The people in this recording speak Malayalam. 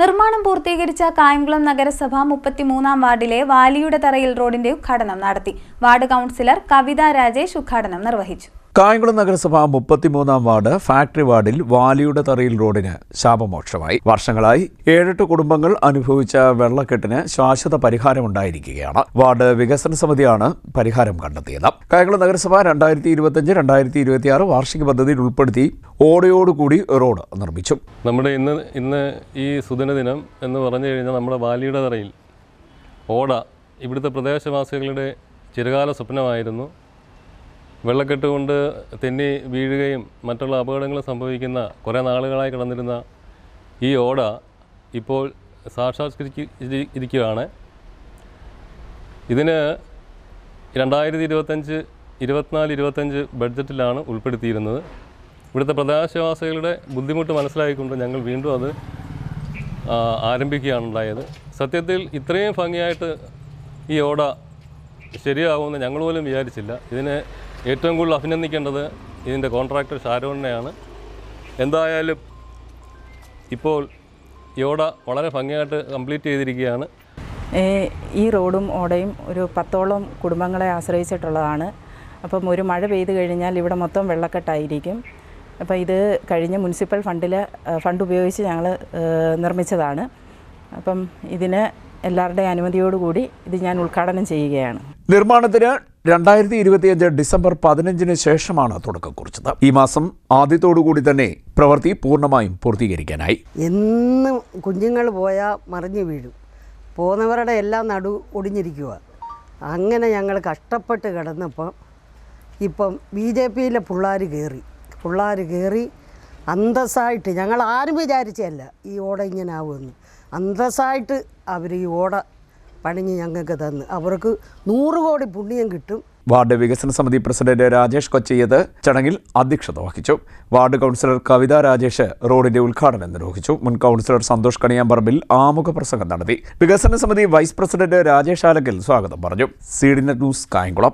നിർമ്മാണം പൂർത്തീകരിച്ച കായംകുളം നഗരസഭ മുപ്പത്തിമൂന്നാം വാർഡിലെ വാലിയുടെ തറയിൽ റോഡിന്റെ ഉദ്ഘാടനം നടത്തി. വാർഡ് കൗൺസിലർ കവിത രാജേഷ് ഉദ്ഘാടനം നിർവഹിച്ചു. കായംകുളം നഗരസഭ മുപ്പത്തിമൂന്നാം വാർഡ് ഫാക്ടറി വാർഡിൽ വാലിയുടെ തറയിൽ റോഡിന് ശാപമോക്ഷമായി. വർഷങ്ങളായി ഏഴെട്ട് കുടുംബങ്ങൾ അനുഭവിച്ച വെള്ളക്കെട്ടിന് ശാശ്വത പരിഹാരമുണ്ടായിരിക്കുകയാണ്. വാർഡ് വികസന സമിതിയാണ് പരിഹാരം കണ്ടെത്തിയത്. കായംകുളം നഗരസഭ രണ്ടായിരത്തി ഇരുപത്തിയഞ്ച് രണ്ടായിരത്തി ഇരുപത്തിയാറ് വാർഷിക പദ്ധതിയിൽ ഉൾപ്പെടുത്തി ഓടയോടുകൂടി റോഡ് നിർമ്മിച്ചു. നമ്മുടെ ഇന്ന് ഇന്ന് ഈ സുദിന ദിനം എന്ന് പറഞ്ഞു കഴിഞ്ഞാൽ നമ്മുടെ വാലിയുടെ തറയിൽ ഓട ഇവിടുത്തെ പ്രദേശവാസികളുടെ ചിരകാല സ്വപ്നമായിരുന്നു. വെള്ളക്കെട്ട് കൊണ്ട് തെന്നി വീഴുകയും മറ്റുള്ള അപകടങ്ങൾ സംഭവിക്കുന്ന കുറേ നാളുകളായി കിടന്നിരുന്ന ഈ ഓട ഇപ്പോൾ സാക്ഷാത്കരിച്ചിരിക്കുകയാണ്. ഇതിന് രണ്ടായിരത്തി ഇരുപത്തഞ്ച് ഇരുപത്തിനാല് ഇരുപത്തഞ്ച് ബഡ്ജറ്റിലാണ് ഉൾപ്പെടുത്തിയിരുന്നത്. ഇവിടുത്തെ പ്രദേശവാസികളുടെ ബുദ്ധിമുട്ട് മനസ്സിലാക്കിക്കൊണ്ട് ഞങ്ങൾ വീണ്ടും അത് ആരംഭിക്കുകയാണ് ഉണ്ടായത്. സത്യത്തിൽ ഇത്രയും ഭംഗിയായിട്ട് ഈ ഓട ശരിയാവുമെന്ന് ഞങ്ങൾ പോലും വിചാരിച്ചില്ല. ഇതിന് ഏറ്റവും കൂടുതൽ അഭിനന്ദിക്കേണ്ടത് ഇതിന്റെ കോൺട്രാക്ടർ ഷാരോണിനെയാണ്. എന്തായാലും ഇപ്പോൾ യോഡ വളരെ ഭംഗിയായിട്ട് കംപ്ലീറ്റ് ചെയ്തിരിക്കുകയാണ്. ഈ റോഡും ഓടയും ഒരു പത്തോളം കുടുംബങ്ങളെ ആശ്രയിച്ചിട്ടുള്ളതാണ്. അപ്പം ഒരു മഴ പെയ്തു കഴിഞ്ഞാൽ ഇവിടെ മൊത്തം വെള്ളക്കെട്ടായിരിക്കും. അപ്പോൾ ഇത് കഴിഞ്ഞ മുനിസിപ്പൽ ഫണ്ടിൽ ഫണ്ട് ഉപയോഗിച്ച് ഞങ്ങൾ നിർമ്മിച്ചതാണ്. അപ്പം ഇതിന് എല്ലാവരുടെയും അനുമതിയോടുകൂടി ഇത് ഞാൻ ഉദ്ഘാടനം ചെയ്യുകയാണ്. നിർമ്മാണത്തിന് രണ്ടായിരത്തി ഇരുപത്തിയഞ്ച് ഡിസംബർ പതിനഞ്ചിന് ശേഷമാണ് തുടക്കം കുറിച്ചത്. ഈ മാസം ആദ്യത്തോടുകൂടി തന്നെ പ്രവൃത്തി പൂർണമായും പൂർത്തീകരിക്കാനായി. എന്നും കുഞ്ഞുങ്ങൾ പോയാൽ മറിഞ്ഞു വീഴും. പോകുന്നവരുടെ എല്ലാം നടു ഒടിഞ്ഞിരിക്കുക അങ്ങനെ ഞങ്ങൾ കഷ്ടപ്പെട്ട് കിടന്നപ്പോൾ ഇപ്പം ബി ജെ പിയിലെ പിള്ളേർ കയറി പിള്ളേർ കയറി അന്തസ്സായിട്ട് ഞങ്ങൾ ആരും വിചാരിച്ചല്ല ഈ ഓട ഇങ്ങനെ ആവുമെന്ന്. അന്തസ്സായിട്ട് അവർ ഈ ഓട പണിഞ്ഞ് ഞങ്ങൾക്ക് തന്ന്. അവർക്ക് നൂറ് കോടി പുണ്യം കിട്ടും. വാർഡ് വികസന സമിതി പ്രസിഡന്റ് രാജേഷ് കൊച്ചിയത് ചടങ്ങിൽ അധ്യക്ഷത വഹിച്ചു. വാർഡ് കൗൺസിലർ കവിത രാജേഷ് റോഡിന്റെ ഉദ്ഘാടനം നിർവഹിച്ചു. മുൻ കൗൺസിലർ സന്തോഷ് കണിയാമ്പറമ്പിൽ ആമുഖ പ്രസംഗം നടത്തി. വികസന സമിതി വൈസ് പ്രസിഡന്റ് രാജേഷ് ആലക്കൽ സ്വാഗതം പറഞ്ഞു. CD Net news Kayamkulam.